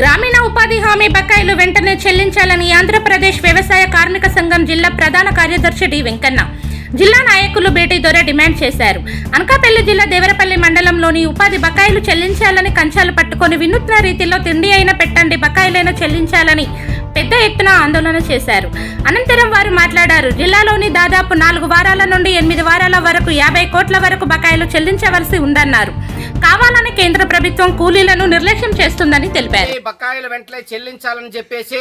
గ్రామీణ ఉపాధి హామీ బకాయిలు వెంటనే చెల్లించాలని ఆంధ్రప్రదేశ్ వ్యవసాయ కార్మిక సంఘం జిల్లా ప్రధాన కార్యదర్శి డి వెంకన్న జిల్లా నాయకులు భేటీ ద్వారా డిమాండ్ చేశారు. అనకాపల్లి జిల్లా దేవరపల్లి మండలంలోని ఉపాధి బకాయిలు చెల్లించాలని కంచాలు పట్టుకొని వినూత్న రీతిలో తిండి అయినా పెట్టండి బకాయిలైనా చెల్లించాలని పెద్ద ఎత్తున ఆందోళన చేశారు. అనంతరం వారు మాట్లాడారు జిల్లాలోని దాదాపు నాలుగు వారాల నుండి ఎనిమిది వారాల వరకు యాభై కోట్ల వరకు బకాయిలు చెల్లించవలసి ఉందన్నారు. కావాలని కేంద్ర ప్రభుత్వం కూలీలను నిర్లక్ష్యం చేస్తుందని తెలిపారు. బకాయిలు వెంటనే చెల్లించాలని చెప్పేసి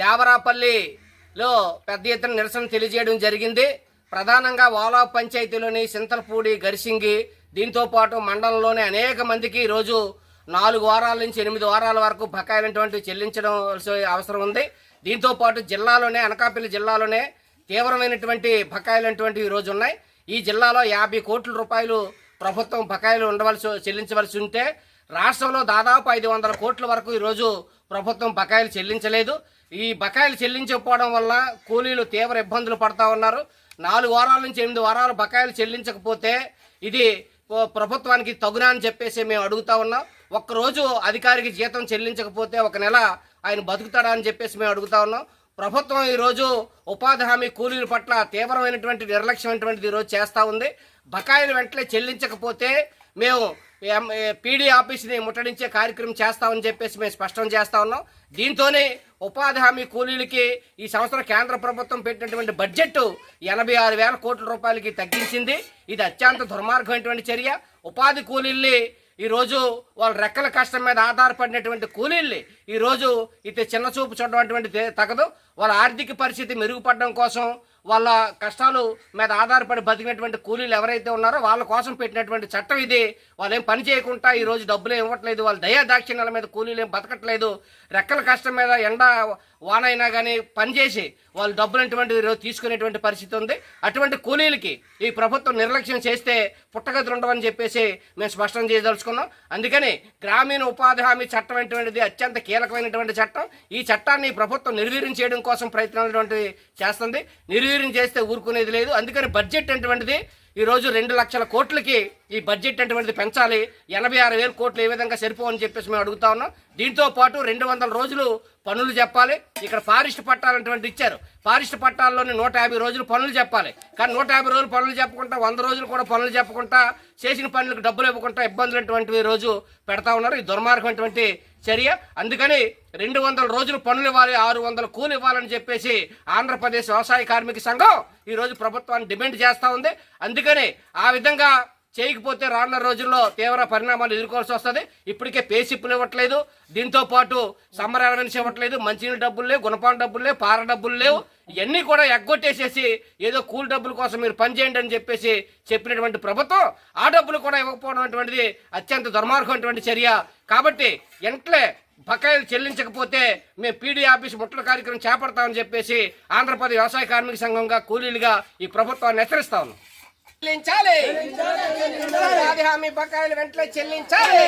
దేవరాపల్లిలో పెద్ద ఎత్తున నిరసన తెలియజేయడం జరిగింది. ప్రధానంగా వాలా పంచాయతీలోని సింతలపూడి గరిసింగి దీంతో పాటు మండలంలోని అనేక మందికి ఈరోజు నాలుగు వారాల నుంచి ఎనిమిది వారాల వరకు బకాయిలటువంటి చెల్లించడం అవసరం ఉంది. దీంతో పాటు జిల్లాలోనే అనకాపల్లి జిల్లాలోనే తీవ్రమైనటువంటి బకాయిలటువంటి ఈరోజు ఉన్నాయి. ఈ జిల్లాలో యాభై కోట్ల రూపాయలు ప్రభుత్వం బకాయిలు ఉండవలసి చెల్లించవలసి ఉంటే రాష్ట్రంలో దాదాపు ఐదు వందల కోట్ల వరకు ఈరోజు ప్రభుత్వం బకాయిలు చెల్లించలేదు. ఈ బకాయిలు చెల్లించకపోవడం వల్ల కూలీలు తీవ్ర ఇబ్బందులు పడతా ఉన్నారు. నాలుగు వారాల నుంచి ఎనిమిది వారాలు బకాయిలు చెల్లించకపోతే ఇది ప్రభుత్వానికి తగునా అని చెప్పేసి మేము అడుగుతా ఉన్నాం. ఒక్కరోజు అధికారికి జీతం చెల్లించకపోతే ఒక నెల ఆయన బతుకుతాడా అని చెప్పేసి మేము అడుగుతా ఉన్నాం. ప్రభుత్వం ఈరోజు ఉపాధి హామీ కూలీల పట్ల తీవ్రమైనటువంటి నిర్లక్ష్యమైనటువంటిది ఈరోజు చేస్తూ ఉంది. బకాయిలు వెంటనే చెల్లించకపోతే మేము పీడీ ఆఫీస్ని ముట్టడించే కార్యక్రమం చేస్తామని చెప్పేసి మేము స్పష్టం చేస్తా ఉన్నాం. దీంతోనే ఉపాధి హామీ కూలీలకి ఈ సంవత్సరం కేంద్ర ప్రభుత్వం పెట్టినటువంటి బడ్జెట్ ఎనభై ఆరు వేల కోట్ల రూపాయలకి తగ్గించింది. ఇది అత్యంత దుర్మార్గమైనటువంటి చర్య. ఉపాధి కూలీల్ని ఈరోజు వాళ్ళ రెక్కల కష్టం మీద ఆధారపడినటువంటి కూలీల్ని ఈరోజు ఇది చిన్న చూపు చూడడం అటువంటి తగదు. వాళ్ళ ఆర్థిక పరిస్థితి మెరుగుపడడం కోసం వాళ్ళ కష్టాలు మీద ఆధారపడి బతికినటువంటి కూలీలు ఎవరైతే ఉన్నారో వాళ్ళ కోసం పెట్టినటువంటి చట్టం ఇది. వాళ్ళు ఏం పని చేయకుండా ఈరోజు డబ్బులు ఇవ్వట్లేదు. వాళ్ళ దయా దాక్షిణ్యాల మీద కూలీలు ఏం బతకట్లేదు. రెక్కల కష్టం మీద ఎండ వానైనా కానీ పనిచేసి వాళ్ళు డబ్బులు అటువంటి ఈరోజు తీసుకునేటువంటి పరిస్థితి ఉంది. అటువంటి కూలీలకి ఈ ప్రభుత్వం నిర్లక్ష్యం చేస్తే పుట్టగతులు ఉండవని చెప్పేసి మేము స్పష్టం చేయదలుచుకున్నాం. అందుకని గ్రామీణ ఉపాధి హామీ చట్టం అటువంటిది అత్యంత కీలకమైనటువంటి చట్టం. ఈ చట్టాన్ని ప్రభుత్వం నిర్వీర్యం చేయడం కోసం ప్రయత్నాలు చేస్తుంది. నిర్వీర్యం చేస్తే ఊరుకునేది లేదు. అందుకని బడ్జెట్ అటువంటిది ఈ రోజు రెండు లక్షల కోట్లకి ఈ బడ్జెట్ అటువంటిది పెంచాలి? ఎనభై ఆరు వేల కోట్లు ఏ విధంగా సరిపోవని చెప్పేసి మేము అడుగుతా ఉన్నాం. దీంతో పాటు రెండు వందల రోజులు పనులు చెప్పాలి. ఇక్కడ ఫారెస్ట్ పట్టాలు అటువంటి ఇచ్చారు. ఫారెస్ట్ పట్టాల్లోని నూట యాభై రోజులు పనులు చెప్పాలి. కానీ నూట యాభై రోజులు పనులు చెప్పకుండా వంద రోజులు కూడా పనులు చెప్పకుండా చేసిన పనులకు డబ్బులు ఇవ్వకుండా ఇబ్బందులు అటువంటివి రోజు పెడతా ఉన్నారు. ఈ దుర్మార్గం అటువంటి చర్య. అందుకని రెండు వందల రోజులు పనులు ఇవ్వాలి ఆరు వందల కూలి ఇవ్వాలని చెప్పేసి ఆంధ్రప్రదేశ్ వ్యవసాయ కార్మిక సంఘం ఈ రోజు ప్రభుత్వాన్ని డిమాండ్ చేస్తూ ఉంది. అందుకని ఆ విధంగా చేయకపోతే రానున్న రోజుల్లో తీవ్ర పరిణామాలు ఎదుర్కోవాల్సి వస్తుంది. ఇప్పటికే పేషిప్పులు ఇవ్వట్లేదు. దీంతో పాటు సమ్మర్ అలవెన్స్ ఇవ్వట్లేదు. మంచినీళ్ళ డబ్బులు లేవు గుణపాన డబ్బులు లేవు పార డబ్బులు లేవు. ఇవన్నీ కూడా ఎగ్గొట్టేసేసి ఏదో కూల్ డబ్బుల కోసం మీరు పనిచేయండి అని చెప్పేసి చెప్పినటువంటి ప్రభుత్వం ఆ డబ్బులు కూడా ఇవ్వకపోవడం అటువంటిది అత్యంత దుర్మార్గమైనటువంటి చర్య. కాబట్టి ఎంట్లే బకాయిలు చెల్లించకపోతే మేము పీడీ ఆఫీస్ ముట్టల కార్యక్రమం చేపడతామని చెప్పేసి ఆంధ్రప్రదేశ్ వ్యవసాయ కార్మిక సంఘంగా కూలీలుగా ఈ ప్రభుత్వాన్ని హెచ్చరిస్తా ఉన్నాం. చెల్లించాలి. హామీ బకాయిలు వెంటనే చెల్లించాలి.